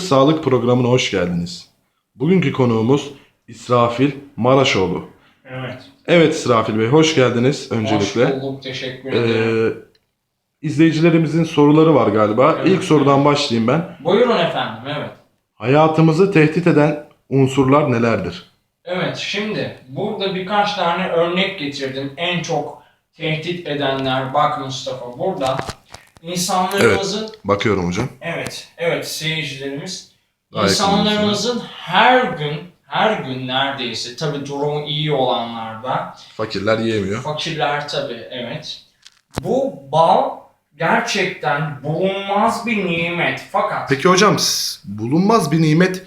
Sağlık programına hoş geldiniz. Bugünkü konuğumuz İsrafil Maraşoğlu. Evet. Evet İsrafil Bey hoş geldiniz öncelikle. Hoş bulduk. Teşekkür ederim. Ee, izleyicilerimizin soruları var galiba. Evet, İlk sorudan başlayayım ben. Buyurun efendim. Evet. Hayatımızı tehdit eden unsurlar nelerdir? Evet. Şimdi burada birkaç tane örnek getirdim. En çok tehdit edenler. Bak Mustafa burada insanlarımızın Bakıyorum hocam. evet evet seyircilerimiz Daha insanlarımızın her gün her gün neredeyse tabi durumu iyi olanlarda Fakirler yiyemiyor. Fakirler tabii evet. Bu bal gerçekten bulunmaz bir nimet. Fakat Peki hocam bulunmaz bir nimet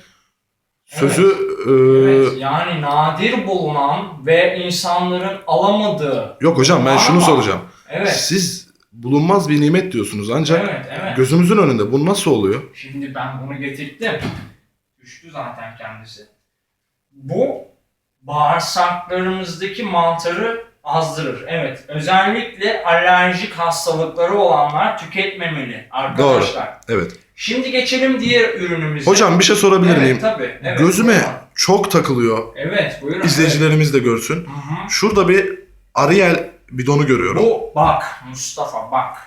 sözü e, evet, yani nadir bulunan ve insanların alamadığı. yok hocam ben şunu Ama- soracağım. Evet. Siz bulunmaz bir nimet diyorsunuz ancak Evet, evet. gözümüzün önünde bu nasıl oluyor? Şimdi ben bunu getirdim. Düştü zaten kendisi. Bu bağırsaklarımızdaki mantarı azdırır. Evet. Özellikle alerjik hastalıkları olanlar tüketmemeli arkadaşlar. Evet. Şimdi geçelim diğer ürünümüze. Hocam bir şey sorabilir evet, miyim? Tabii. Evet, Gözüme buyurun. çok takılıyor. Evet buyurun. İzleyicilerimiz de görsün. Evet. Hı hı. Şurada bir Ariel bidonu görüyorum. Bu bak Mustafa bak.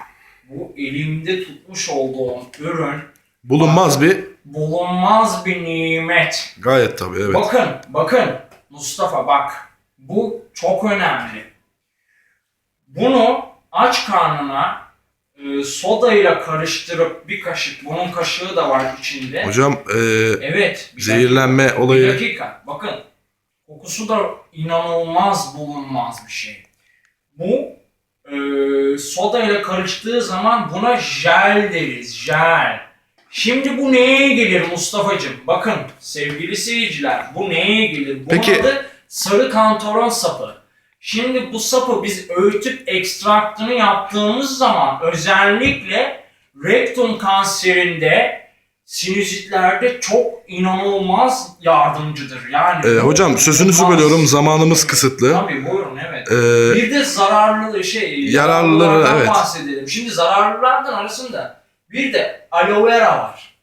Bu elimde tutmuş olduğum ürün Bulunmaz bir bulunmaz bir nimet. gayet tabii evet. Bakın bakın Mustafa bak. Bu çok önemli. Bunu aç karnına e, soda ile karıştırıp bir kaşık bunun kaşığı da var içinde. Hocam e, Evet. bir zehirlenme dakika, Bir olayı dakika. Bakın. Kokusu da inanılmaz bulunmaz bir şey. Bu e, soda ile karıştığı zaman buna jel deriz. Jel. Şimdi bu neye gelir Mustafa'cığım? Bakın sevgili seyirciler bu neye gelir? Bunun Peki- adı sarı kantaron sapı. Şimdi bu sapı biz öğütüp ekstraktını yaptığımız zaman özellikle rektum kanserinde sinüzitlerde çok inanılmaz yardımcıdır. Yani E, bu hocam sözünüzü inanılmaz. bölüyorum zamanımız kısıtlı. Tabii buyurun evet. E, Bir de zararlı şey, yararlılardan evet. bahsedelim. Şimdi zararlılardan arasında bir de aloe vera var.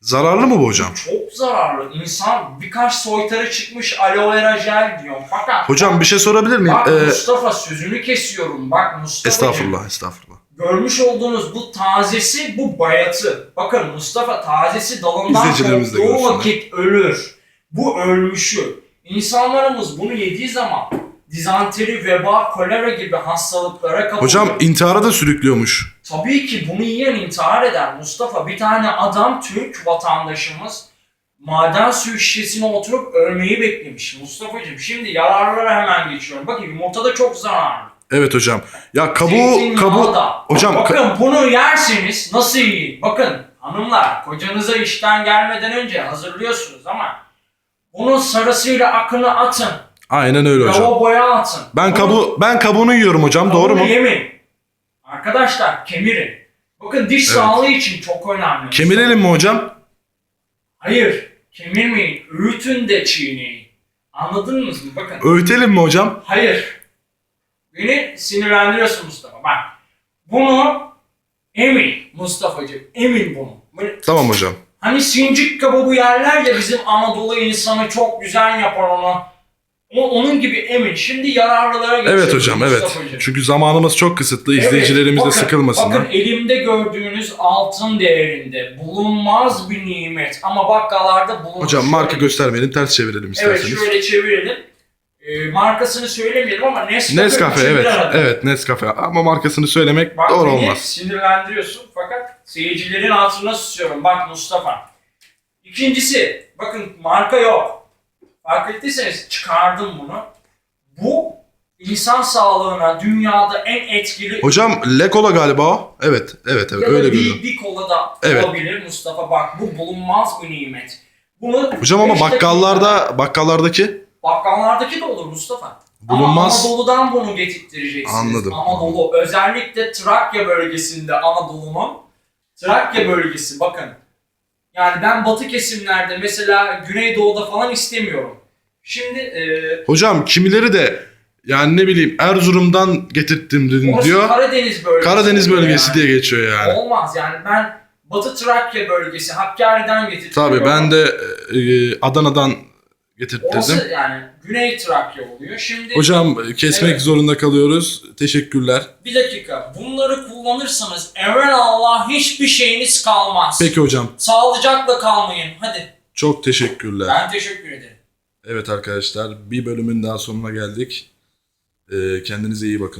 zararlı mı bu hocam? Çok zararlı. İnsan birkaç soytarı çıkmış aloe vera jel diyor. Fakat Hocam bir şey sorabilir miyim? bak E, Mustafa sözünü kesiyorum. Bak Mustafa. estağfurullah estağfurullah. Görmüş olduğunuz bu tazesi bu bayatı. Bakın Mustafa tazesi dalından görsünler. vakit ölür. Bu ölmüşü. İnsanlarımız bunu yediği zaman dizanteri, veba, kolera gibi hastalıklara kapılıyor. Hocam intihara da sürüklüyormuş. Tabii ki bunu yiyen intihar eder Mustafa. Bir tane adam Türk vatandaşımız maden suyu şişesine oturup ölmeyi beklemiş Mustafa'cığım. Şimdi yararlara hemen geçiyorum. Bakın yumurta da çok zararlı. Evet hocam. Ya kabuğu Zeytinyağı kabuğu da. hocam ka- Bakın bunu yerseniz nasıl yiyin? Bakın hanımlar kocanıza işten gelmeden önce hazırlıyorsunuz ama bunun sarısıyla akını atın. aynen öyle hocam. Lavaboya atın. Ben Bunu- kabuğu ben kabuğunu yiyorum hocam doğru mu? Kabuğunu yemeyin. Arkadaşlar kemirin. Bakın diş sağlığı için çok önemli. Kemirelim mi hocam? Hayır. Kemirmeyin. Öğütün de çiğneyin. Anladınız mı? Bakın. Öğütelim mi hocam? Hayır. Beni sinirlendiriyorsun Mustafa. Bak. Bunu emin Mustafa'cığım. Emin bunu. Böyle, Tamam hocam. hani sincik kebabı yerler ya bizim Anadolu insanı çok güzel yapar onu. O, onun gibi emin. Şimdi yararlılara geçelim Evet hocam evet. Mustafa'cığım. Çünkü zamanımız çok kısıtlı. Evet, İzleyicilerimiz de bakın, sıkılmasınlar. Bakın elimde gördüğünüz altın değerinde bulunmaz bir nimet ama bakkallarda bulunur. Hocam marka göstermeyelim ters çevirelim Evet isterseniz. şöyle çevirelim. Ee, markasını söylemeyelim ama Nescafe, Nescafe evet. arada. Evet Nescafe ama markasını söylemek Bak doğru beni olmaz. sinirlendiriyorsun fakat seyircilerin altına susuyorum. Bak Mustafa. İkincisi bakın marka yok. Fark ettiyseniz çıkardım bunu. Bu insan sağlığına dünyada en etkili Hocam Lekola galiba o. Evet evet evet ya öyle bir, bir kola da Evet. olabilir Mustafa. Bak bu bulunmaz bir nimet. Bunu Hocam ama beş dakika- bakkallarda bakkallardaki Bakkallardaki de olur Mustafa. bulunmaz. Ama Anadolu'dan bunu getirttireceksiniz. Anladım. Anadolu özellikle Trakya bölgesinde Anadolu'nun Trakya bölgesi bakın. Yani ben batı kesimlerde mesela Güneydoğu'da falan istemiyorum. Şimdi e, Hocam kimileri de yani ne bileyim Erzurum'dan getirttim dedim orası diyor. Karadeniz bölgesi. Karadeniz oluyor bölgesi yani. diye geçiyor yani. Olmaz yani ben Batı Trakya bölgesi Hakkari'den getirtiyor. Tabii ben de e, Adana'dan getirttirdim. Orası yani Güney Trakya oluyor. Şimdi Hocam e, kesmek Evet. zorunda kalıyoruz. Teşekkürler. bir dakika. Bunları kullanırsanız Allah hiçbir şeyiniz kalmaz. Peki hocam. Sağlıcakla kalmayın. Hadi. Çok teşekkürler. Ben teşekkür ederim. Evet arkadaşlar bir bölümün daha sonuna geldik. E, kendinize iyi bakın.